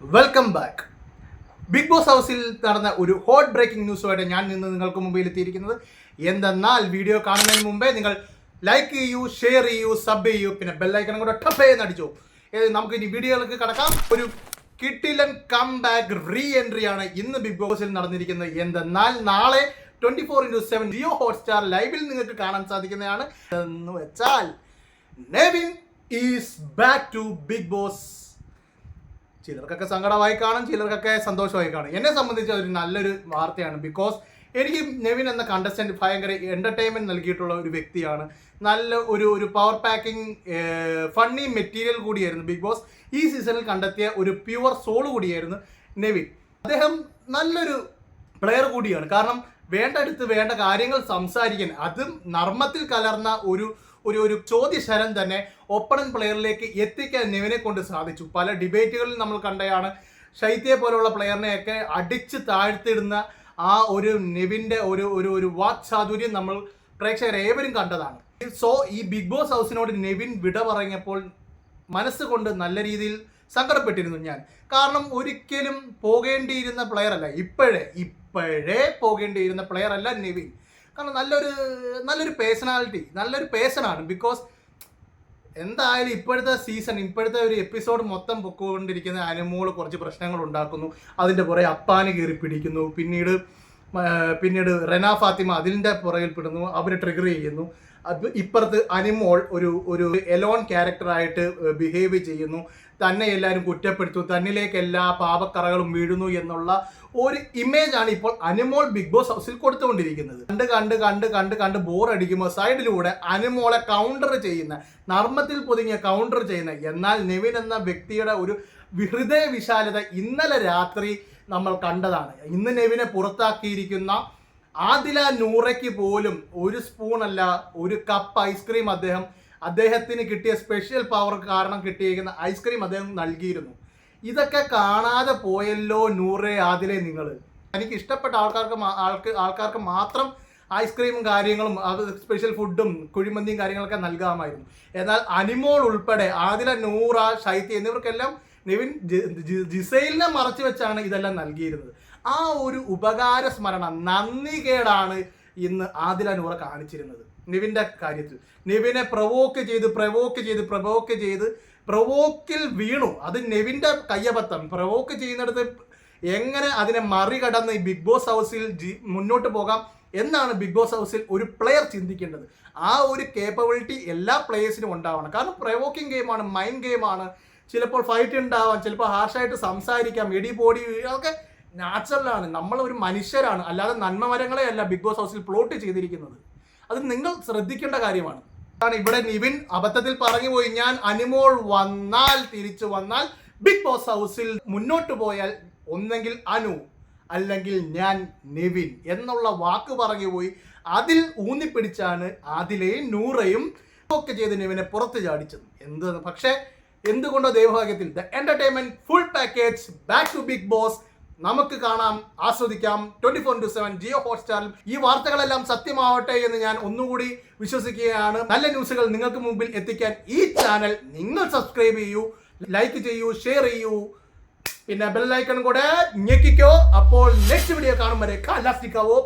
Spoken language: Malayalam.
വെൽക്കം ബാക്ക് ബിഗ് ബോസ് ഹൗസിൽ നടന്ന ഒരു ഹോട്ട് ബ്രേക്കിംഗ് ന്യൂസുമായിട്ട് ഞാൻ നിന്ന് നിങ്ങൾക്ക് മുമ്പിൽ എത്തിയിരിക്കുന്നത്. എന്തെന്നാൽ വീഡിയോ കാണുന്നതിന് മുമ്പേ നിങ്ങൾ ലൈക്ക് ചെയ്യൂ ഷെയർ ചെയ്യൂ സബ് ചെയ്യൂ പിന്നെ ബെല്ലൈക്കണം കൂടെ ടപ്പ് ചെയ്ത് അടിച്ചു. നമുക്ക് ഇനി വീഡിയോയിലേക്ക് കടക്കാം. ഒരു കിട്ടിലൻ കം ബാക്ക് റീ എൻട്രി ആണ് ഇന്ന് ബിഗ് ബോസിൽ നടന്നിരിക്കുന്നത്. എന്തെന്നാൽ നാളെ twenty four into seven Jio Hotstar ലൈവിൽ നിങ്ങൾക്ക് കാണാൻ സാധിക്കുന്നതാണ്. എന്ന് വെച്ചാൽ Nevin is back to Bigg Boss ചിലർക്കൊക്കെ സങ്കടമായി കാണും ചിലർക്കൊക്കെ സന്തോഷമായി കാണും. എന്നെ സംബന്ധിച്ച് അതൊരു നല്ലൊരു വാർത്തയാണ്. ബിക്കോസ് എനിക്ക് നെവിൻ എന്ന കണ്ടസ്റ്റന്റ് ഭയങ്കര എന്റർടൈൻമെന്റ് നൽകിയിട്ടുള്ള ഒരു വ്യക്തിയാണ്. നല്ല ഒരു ഒരു പവർ പാക്കിംഗ് ഫണ്ണി മെറ്റീരിയൽ കൂടിയായിരുന്നു. ബിഗ് ബോസ് ഈ സീസണിൽ കണ്ടെത്തിയ ഒരു പ്യുവർ സോൾ കൂടിയായിരുന്നു നെവിൻ. അദ്ദേഹം നല്ലൊരു പ്ലെയർ കൂടിയാണ്. കാരണം വേണ്ടടുത്ത് വേണ്ട കാര്യങ്ങൾ സംസാരിക്കാൻ അതും നർമ്മത്തിൽ കലർന്ന ഒരു ഒരു ഒരു ചോദ്യശരം തന്നെ ഓപ്പണൻ പ്ലെയറിലേക്ക് എത്തിക്കാൻ നെവിനെ കൊണ്ട് സാധിച്ചു. പല ഡിബേറ്റുകളിൽ നമ്മൾ കണ്ടയാണ് ശൈത്യെ പോലുള്ള പ്ലെയറിനെയൊക്കെ അടിച്ച് താഴ്ത്തിടുന്ന ആ ഒരു നെവിന്റെ ഒരു ഒരു ഒരു വാക്ചാതുര്യം നമ്മൾ പ്രേക്ഷകർ ഏവരും കണ്ടതാണ്. സോ ഈ ബിഗ് ബോസ് ഹൗസിനോട് നെവിൻ വിട പറഞ്ഞപ്പോൾ മനസ്സുകൊണ്ട് നല്ല രീതിയിൽ സങ്കടപ്പെട്ടിരുന്നു ഞാൻ. കാരണം ഒരിക്കലും പോകേണ്ടിയിരുന്ന പ്ലെയർ അല്ല ഇപ്പോഴേ ഇപ്പോഴേ പോകേണ്ടിയിരുന്ന പ്ലെയർ അല്ല നെവിൻ. കാരണം നല്ലൊരു നല്ലൊരു പേഴ്സണാലിറ്റി നല്ലൊരു പേഴ്സണാണ് ബിക്കോസ് എന്തായാലും ഇപ്പോഴത്തെ സീസൺ ഇപ്പോഴത്തെ ഒരു എപ്പിസോഡ് മൊത്തം പൊക്കോണ്ടിരിക്കുന്ന അനുമോൾ കുറച്ച് പ്രശ്നങ്ങൾ ഉണ്ടാക്കുന്നു. അതിന്റെ പുറകെ അപ്പാന് കയറി പിടിക്കുന്നു. പിന്നീട് പിന്നീട് റെന ഫാത്തിമ അതിന്റെ പുറകിൽ പെടുന്നു. അവർ ട്രിഗർ ചെയ്യുന്നു. ഇപ്പുറത്ത് അനിമോൾ ഒരു ഒരു എലോൺ ക്യാരക്ടറായിട്ട് ബിഹേവ് ചെയ്യുന്നു. തന്നെ എല്ലാവരും കുറ്റപ്പെടുത്തുന്നു. തന്നിലേക്ക് എല്ലാ പാപക്കറകളും വീഴുന്നു എന്നുള്ള ഒരു ഇമേജ് ആണ് ഇപ്പോൾ അനിമോൾ ബിഗ് ബോസ് ഹൗസിൽ കൊടുത്തുകൊണ്ടിരിക്കുന്നത്. കണ്ട് കണ്ട് കണ്ട് കണ്ട് കണ്ട് ബോർ അടിക്കുമ്പോൾ സൈഡിലൂടെ അനിമോളെ കൗണ്ടർ ചെയ്യുന്ന നർമ്മത്തിൽ പൊതിഞ്ഞ കൗണ്ടർ ചെയ്യുന്ന എന്നാൽ നെവിൻ എന്ന വ്യക്തിയുടെ ഒരു ഹൃദയ വിശാലത ഇന്നലെ രാത്രി നമ്മൾ കണ്ടതാണ്. ഇന്ന് നെവിനെ പുറത്താക്കിയിരിക്കുന്ന ആദില നൂറയ്ക്ക് പോലും ഒരു സ്പൂൺ അല്ല ഒരു കപ്പ് ഐസ്ക്രീം അദ്ദേഹം അദ്ദേഹത്തിന് കിട്ടിയ സ്പെഷ്യൽ പവർ കാരണം കിട്ടിയിരിക്കുന്ന ഐസ്ക്രീം അദ്ദേഹം നൽകിയിരുന്നു. ഇതൊക്കെ കാണാതെ പോയല്ലോ നൂറേ ആദിലെ നിങ്ങൾ എനിക്ക് ഇഷ്ടപ്പെട്ട ആൾക്കാർക്ക് ആൾക്ക് ആൾക്കാർക്ക് മാത്രം ഐസ്ക്രീമും കാര്യങ്ങളും അത് സ്പെഷ്യൽ ഫുഡും കുഴിമന്തിയും കാര്യങ്ങളൊക്കെ നൽകാമായിരുന്നു. എന്നാൽ അനിമോൾ ഉൾപ്പെടെ ആദില നൂറ ശൈത്യ എന്നിവർക്കെല്ലാം നിവിൻ ജിസൈലിനെ മറച്ചു വെച്ചാണ് ഇതെല്ലാം നൽകിയിരുന്നത്. ആ ഒരു ഉപകാര സ്മരണ നന്ദികേടാണ് ഇന്ന് ആദില കാണിച്ചിരുന്നത്. നിവിന്റെ കാര്യത്തിൽ. നിവിനെ പ്രവോക്ക് ചെയ്ത് പ്രവോക്ക് ചെയ്ത് പ്രവോക്ക് ചെയ്ത് പ്രവോക്കിൽ വീണു. അത് നെവിന്റെ കയ്യബദ്ധം. പ്രവോക്ക് ചെയ്യുന്നിടത്ത് എങ്ങനെ അതിനെ മറികടന്ന് ഈ ബിഗ് ബോസ് ഹൗസിൽ മുന്നോട്ട് പോകാം എന്നാണ് ബിഗ് ബോസ് ഹൗസിൽ ഒരു പ്ലെയർ ചിന്തിക്കേണ്ടത്. ആ ഒരു കേപ്പബിലിറ്റി എല്ലാ പ്ലേയേഴ്സിനും ഉണ്ടാവണം. കാരണം പ്രവോക്കിംഗ് ഗെയിമാണ് മൈൻഡ് ഗെയിമാണ് ചിലപ്പോൾ ഫൈറ്റ് ഉണ്ടാവാം ചിലപ്പോൾ ഹാർഷായിട്ട് സംസാരിക്കാം എടി ബോഡി അതൊക്കെ നാച്ചുറലാണ്. നമ്മൾ ഒരു മനുഷ്യരാണ്. അല്ലാതെ നന്മമരങ്ങളെ അല്ല ബിഗ് ബോസ് ഹൗസിൽ പ്ലോട്ട് ചെയ്തിരിക്കുന്നത്. അത് നിങ്ങൾ ശ്രദ്ധിക്കേണ്ട കാര്യമാണ്. ആണ് ഇവിടെ നിവിൻ അബദ്ധത്തിൽ പറഞ്ഞു പോയി ഞാൻ അനിമോൾ വന്നാൽ തിരിച്ചു വന്നാൽ ബിഗ് ബോസ് ഹൗസിൽ മുന്നോട്ട് പോയാൽ ഒന്നെങ്കിൽ അനു അല്ലെങ്കിൽ ഞാൻ നിവിൻ എന്നുള്ള വാക്ക് പറഞ്ഞു പോയി അതിൽ ഊന്നിപ്പിടിച്ചാണ് ആദിലെയും നൂറയും ഒക്കെ ചെയ്ത് നിവിനെ പുറത്ത് ചാടിച്ചത്. എന്ത്? പക്ഷേ എന്തുകൊണ്ടോ ദൈവഭാഗ്യത്തിൽ the entertainment full package back to Bigg Boss നമുക്ക് കാണാം ആസ്വദിക്കാം. Twenty four into seven Jio ഹോട്ട്സ്റ്റാറിൽ ഈ വാർത്തകളെല്ലാം സത്യമാവട്ടെ എന്ന് ഞാൻ ഒന്നുകൂടി വിശ്വസിക്കുകയാണ്. നല്ല ന്യൂസുകൾ നിങ്ങൾക്ക് മുമ്പിൽ എത്തിക്കാൻ ഈ ചാനൽ നിങ്ങൾ സബ്സ്ക്രൈബ് ചെയ്യൂ ലൈക്ക് ചെയ്യൂ ഷെയർ ചെയ്യൂ. പിന്നെ ബെല്ലൈക്കൺ കൂടെ ഞെക്കിക്കോ. അപ്പോൾ നെക്സ്റ്റ് വീഡിയോ കാണും വരെ. കാലാസ്റ്റിക്കാവോ